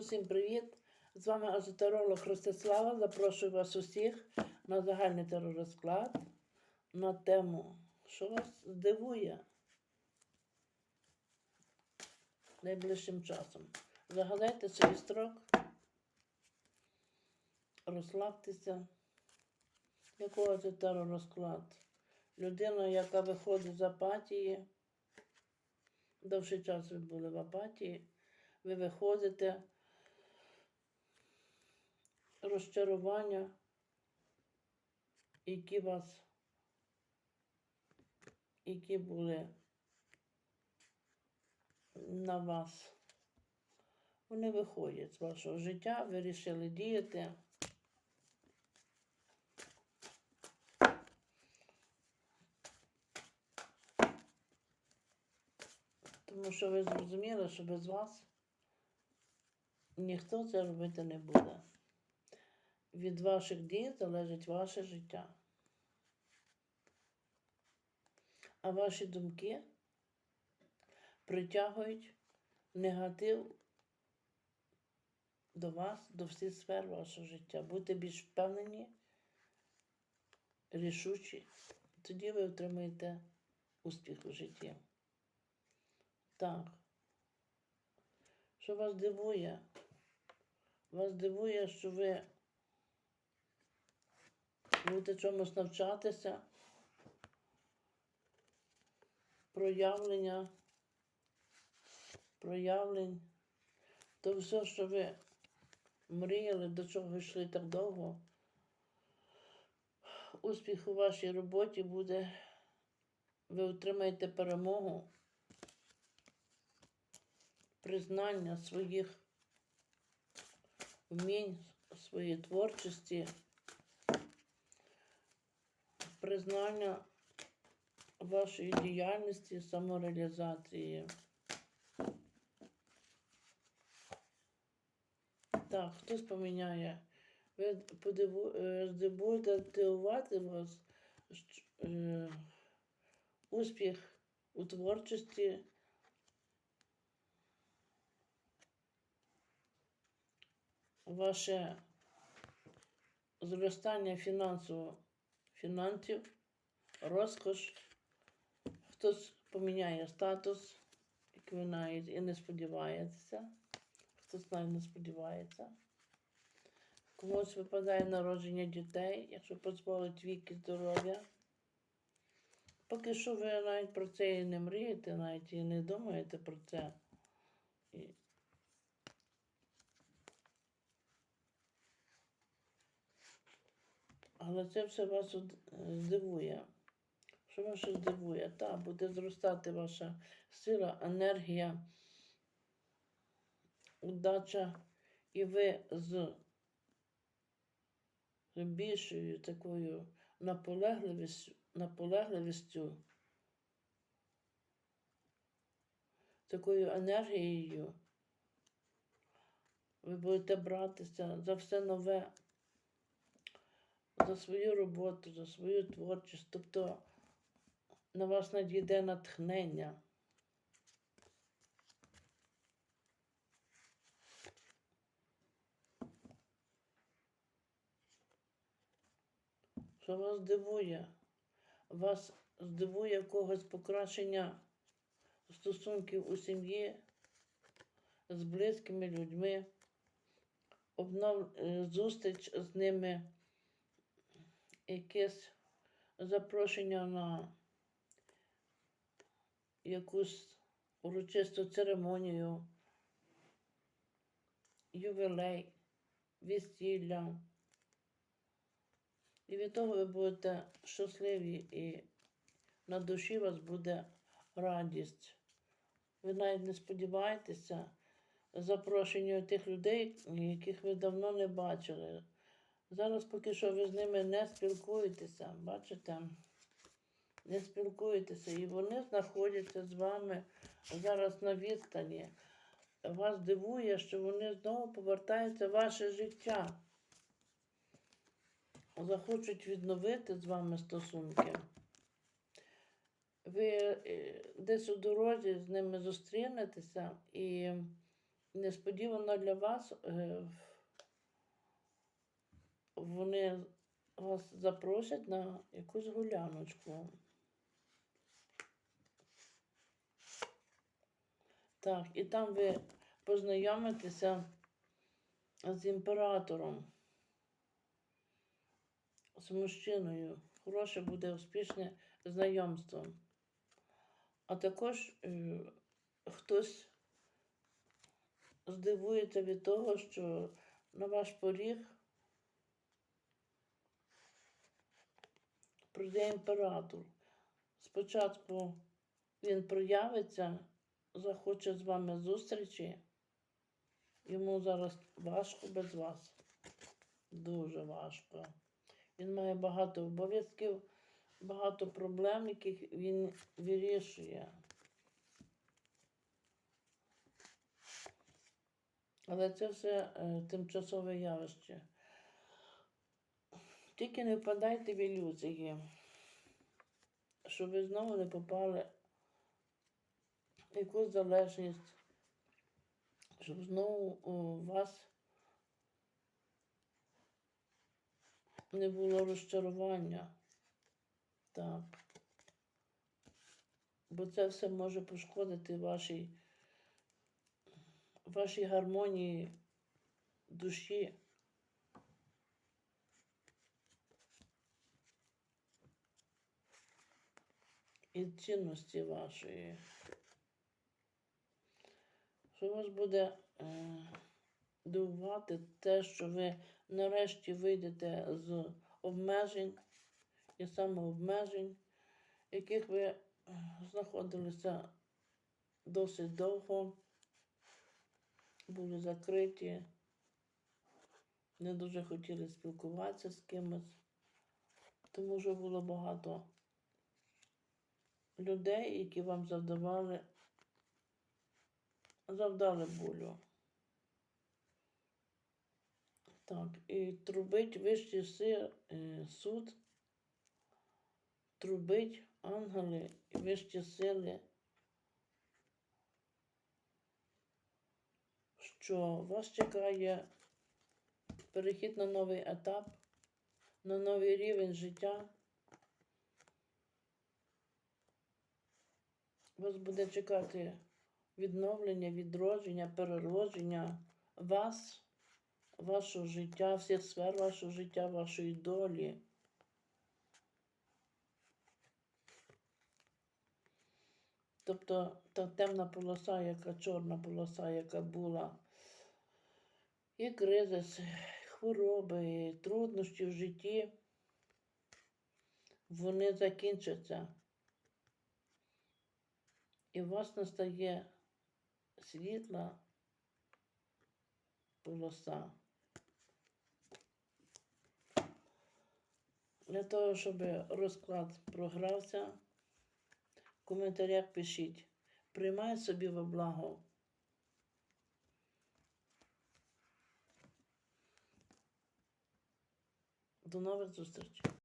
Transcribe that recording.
Усім привіт! З вами азотеролог Ростислава. Запрошую вас усіх на загальний теророзклад на тему, що вас здивує найближчим часом. Загадайте свій строк, розслабтеся. Якого це теророзклад? Людина, яка виходить з апатії, довший час ви були в апатії, ви виходите, розчарування, які вас, які були на вас. Вони виходять з вашого життя, ви вирішили діяти. Тому що ви зрозуміли, що без вас ніхто це робити не буде. Від ваших дій залежить ваше життя. А ваші думки притягують негатив до вас, до всіх сфер вашого життя. Будьте більш впевнені, рішучі. Тоді ви отримаєте успіх у житті. Так. Що вас дивує? Вас дивує, що ви будете чомусь навчатися, проявлення, проявлень, то все, що ви мріяли, до чого йшли так довго, успіх у вашій роботі буде, ви отримаєте перемогу признання своїх вмінь, своєї творчості, признання вашої діяльності, самореалізації. Так, хтось поміняє. Ви подиву, е, дивувати вас е, успіх у творчості. ваше зростання фінансово, фінансів, розкош. Хтось поміняє статус, як ви навіть і не сподівається. Хтось навіть не сподівається. Комусь випадає народження дітей, якщо дозволить вік і здоров'я. Поки що ви навіть про це і не мрієте, навіть і не думаєте про це. І Але це все вас е, здивує. Що вас здивує? Та, буде зростати ваша сила, енергія, удача, і ви з більшою такою наполегливістю, наполегливістю, такою енергією, ви будете братися за все нове за свою роботу, за свою творчість. Тобто на вас надійде натхнення. Що вас здивує? Вас здивує когось покращення стосунків у сім'ї з близькими людьми, обнов... е, зустріч з ними якесь запрошення на якусь урочисту церемонію, ювілей, весілля. І від того ви будете щасливі і на душі вас буде радість. Ви навіть не сподіваєтеся запрошення тих людей, яких ви давно не бачили. Зараз поки що ви з ними не спілкуєтеся, бачите? Не спілкуєтеся, і вони знаходяться з вами зараз на відстані. Вас дивує, що вони знову повертаються в ваше життя. Захочуть відновити з вами стосунки. Ви е, десь у дорозі з ними зустрінетеся і несподівано для вас е, вони вас запросять на якусь гуляночку. Так, і там ви познайомитеся з імператором, з мужчиною. Хороше буде успішне знайомство. А також е, хтось здивується від того, що на ваш поріг прийде імператор. Спочатку він проявиться, захоче з вами зустрічі. Йому зараз важко без вас. Дуже важко. Він має багато обов'язків, багато проблем, яких він вирішує. Але це все е, тимчасове явище. Тільки не впадайте в ілюзії, щоб ви знову не попали в якусь залежність, щоб знову у вас не було розчарування. Так. Бо це все може пошкодити вашій, вашій гармонії душі. І цінності вашої. Що вас буде е, дивувати те, що ви нарешті вийдете з обмежень і самообмежень, яких ви е, знаходилися досить довго, були закриті, не дуже хотіли спілкуватися з кимось, тому що було багато людей, які вам завдавали, завдали болю. Так, і трубить вищий си- е, суд, трубить ангели і вищі сили, що вас чекає перехід на новий етап, на новий рівень життя. Вас буде чекати відновлення, відродження, переродження вас, вашого життя, всіх сфер вашого життя, вашої долі. Тобто та темна полоса, яка чорна полоса, яка була, і кризис, хвороби, і труднощі в житті, вони закінчаться. І у вас настає світла полоса. Для того, щоб розклад програвся, в коментарях пишіть. Приймай собі во благо. До нових зустрічей.